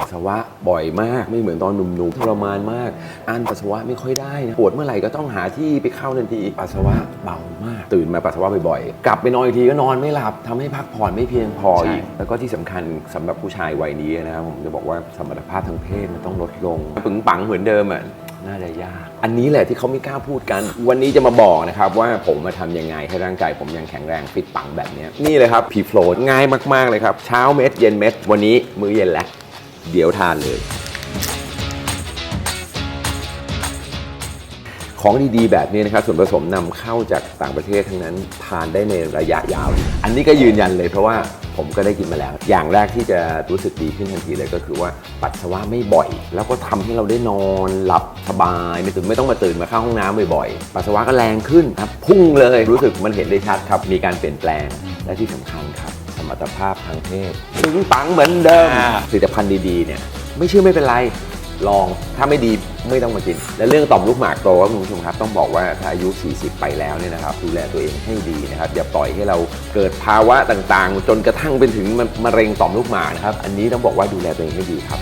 ปัสสาวะบ่อยมากไม่เหมือนตอนหนุ่มๆทรมานมากอันปัสสาวะไม่ค่อยได้นะปวดเมื่อไหร่ก็ต้องหาที่ไปเข้าทันทีปัสสาวะเบามาก ตื่นมาปัสสาวะบ่อยๆ กลับไปนอนอีกทีก็นอนไม่หลับทำให้พักผ่อนไม่เพียงพออีก แล้วก็ที่สำคัญสำหรับผู้ชายวัยนี้นะครับผมจะบอกว่าสมรรถภาพทางเพศมันต้องลดลงปึงปังเหมือนเดิมอะน่าจะยาก อันนี้แหละที่เขาไม่กล้าพูดกัน วันนี้จะมาบอกนะครับว่าผมมาทำยังไงให้ร่างกายผมยังแข็งแรงฟิตปังแบบเนี้ยนี่เลยครับพีโฟลง่ายมากๆเลยครับเช้าเม็ดเย็นเม็ดวันนี้มื้อเย็นแล้ว เดี๋ยวทานเลย ของดีๆ แบบนี้นะครับส่วนผสมนำเข้าจากต่างประเทศทั้งนั้นทานได้ในระยะยาว อันนี้ก็ยืนยันเลยเพราะว่าผมก็ได้กินมาแล้ว อย่างแรกที่จะรู้สึกดีขึ้นทันทีเลยก็คือว่าปัสสาวะไม่บ่อย แล้วก็ทำให้เราได้นอนหลับสบาย ไม่ถึงไม่ต้องมาตื่นมาเข้าห้องน้ำบ่อยๆปัสสาวะก็แรงขึ้นครับพุ่งเลยรู้สึกมันเห็นได้ชัดครับมีการเปลี่ยนแปลง และที่สำคัญครับ สมรรถภาพทางเพศถึงปังเหมือนเดิม อ่า ผลิตภัณฑ์ดีๆเนี่ยไม่เชื่อไม่เป็นไร ลองถ้าไม่ดีไม่ต้องมากิน และเรื่องต่อมลูกหมากโตครับคุณผู้ชมครับ ต้องบอกว่าถ้าอายุ 40 ไปแล้วเนี่ยนะครับดูแลตัวเองให้ดีนะครับ อย่าปล่อยให้เราเกิดภาวะต่างๆ จนกระทั่งเป็นถึงมะเร็งต่อมลูกหมากนะครับ อันนี้ต้องบอกว่าดูแลตัวเองให้ดีครับ